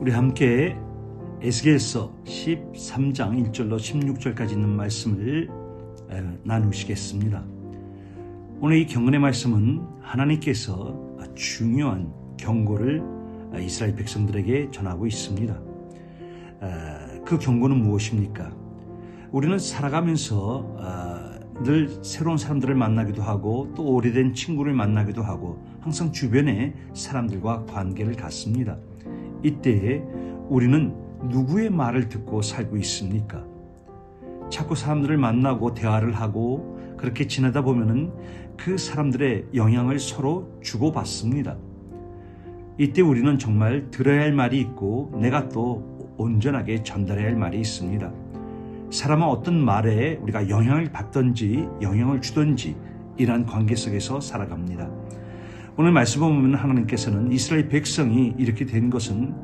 우리 함께 에스겔서 13장 1절로 16절까지 있는 말씀을 에, 나누시겠습니다. 오늘 이 경건의 말씀은 하나님께서 중요한 경고를 이스라엘 백성들에게 전하고 있습니다. 에, 그 경고는 무엇입니까? 우리는 살아가면서 아, 늘 새로운 사람들을 만나기도 하고 또 오래된 친구를 만나기도 하고 항상 주변에 사람들과 관계를 갖습니다. 이때에 우리는 누구의 말을 듣고 살고 있습니까? 자꾸 사람들을 만나고 대화를 하고 그렇게 지내다 보면은 그 사람들의 영향을 서로 주고받습니다. 이때 우리는 정말 들어야 할 말이 있고 내가 또 온전하게 전달해야 할 말이 있습니다. 사람은 어떤 말에 우리가 영향을 받든지 영향을 주든지 이러한 관계 속에서 살아갑니다. 오늘 말씀 보면 하나님께서는 이스라엘 백성이 이렇게 된 것은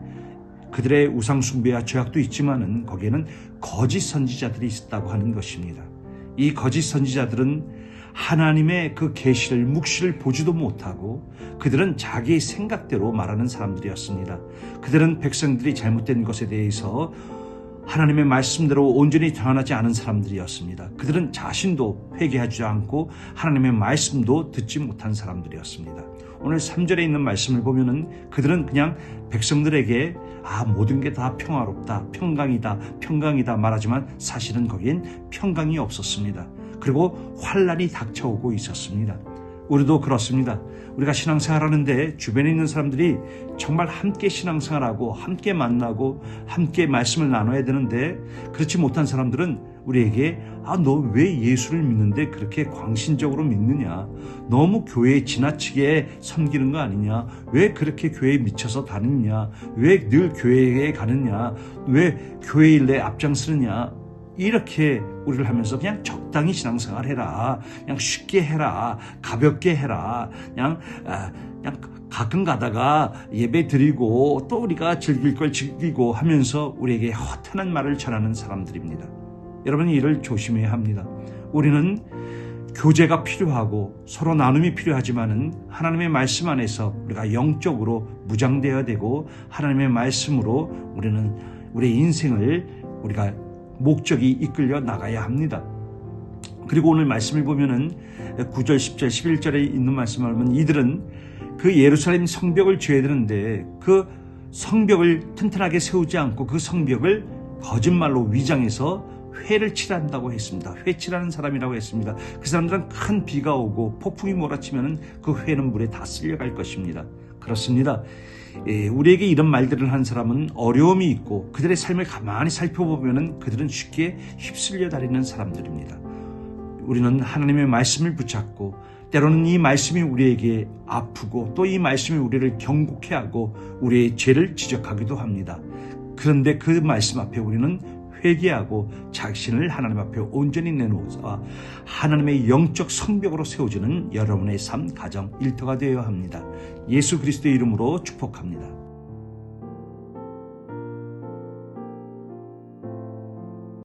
그들의 우상 숭배와 죄악도 있지만은 거기에는 거짓 선지자들이 있었다고 하는 것입니다. 이 거짓 선지자들은 하나님의 그 계시를 묵시를 보지도 못하고 그들은 자기 생각대로 말하는 사람들이었습니다. 그들은 백성들이 잘못된 것에 대해서 하나님의 말씀대로 온전히 전하지 않은 사람들이었습니다. 그들은 자신도 회개하지 않고 하나님의 말씀도 듣지 못한 사람들이었습니다. 오늘 3절에 있는 말씀을 보면은 그들은 그냥 백성들에게 아 모든 게 다 평화롭다, 평강이다, 평강이다 말하지만 사실은 거기엔 평강이 없었습니다. 그리고 환란이 닥쳐오고 있었습니다. 우리도 그렇습니다. 우리가 신앙생활 하는데 주변에 있는 사람들이 정말 함께 신앙생활하고 함께 만나고 함께 말씀을 나눠야 되는데 그렇지 못한 사람들은 우리에게 아 너 왜 예수를 믿는데 그렇게 광신적으로 믿느냐? 너무 교회에 지나치게 섬기는 거 아니냐? 왜 그렇게 교회에 미쳐서 다니냐? 왜 늘 교회에 가느냐? 왜 교회 일에 앞장서느냐 이렇게 우리를 하면서 그냥 적당히 신앙생활 해라. 그냥 쉽게 해라. 가볍게 해라. 그냥, 아, 그냥 가끔 가다가 예배 드리고 또 우리가 즐길 걸 즐기고 하면서 우리에게 허탄한 말을 전하는 사람들입니다. 여러분 이를 조심해야 합니다. 우리는 교제가 필요하고 서로 나눔이 필요하지만은 하나님의 말씀 안에서 우리가 영적으로 무장되어야 되고 하나님의 말씀으로 우리는 우리의 인생을 우리가 목적이 이끌려 나가야 합니다. 그리고 오늘 말씀을 보면은 9절, 10절, 11절에 있는 말씀을 보면 이들은 그 예루살렘 성벽을 지어야 되는데 그 성벽을 튼튼하게 세우지 않고 그 성벽을 거짓말로 위장해서 회를 칠한다고 했습니다. 회칠하는 사람이라고 했습니다. 그 사람들은 큰 비가 오고 폭풍이 몰아치면 그 회는 물에 다 쓸려갈 것입니다. 그렇습니다. 예, 우리에게 이런 말들을 한 사람은 어려움이 있고 그들의 삶을 가만히 살펴보면 그들은 쉽게 휩쓸려 다니는 사람들입니다. 우리는 하나님의 말씀을 붙잡고 때로는 이 말씀이 우리에게 아프고 또 이 말씀이 우리를 경고케 하고 우리의 죄를 지적하기도 합니다. 그런데 그 말씀 앞에 우리는 회개하고 자신을 하나님 앞에 온전히 내놓아서 하나님의 영적 성벽으로 세워주는 여러분의 삶, 가정, 일터가 되어야 합니다. 예수 그리스도의 이름으로 축복합니다.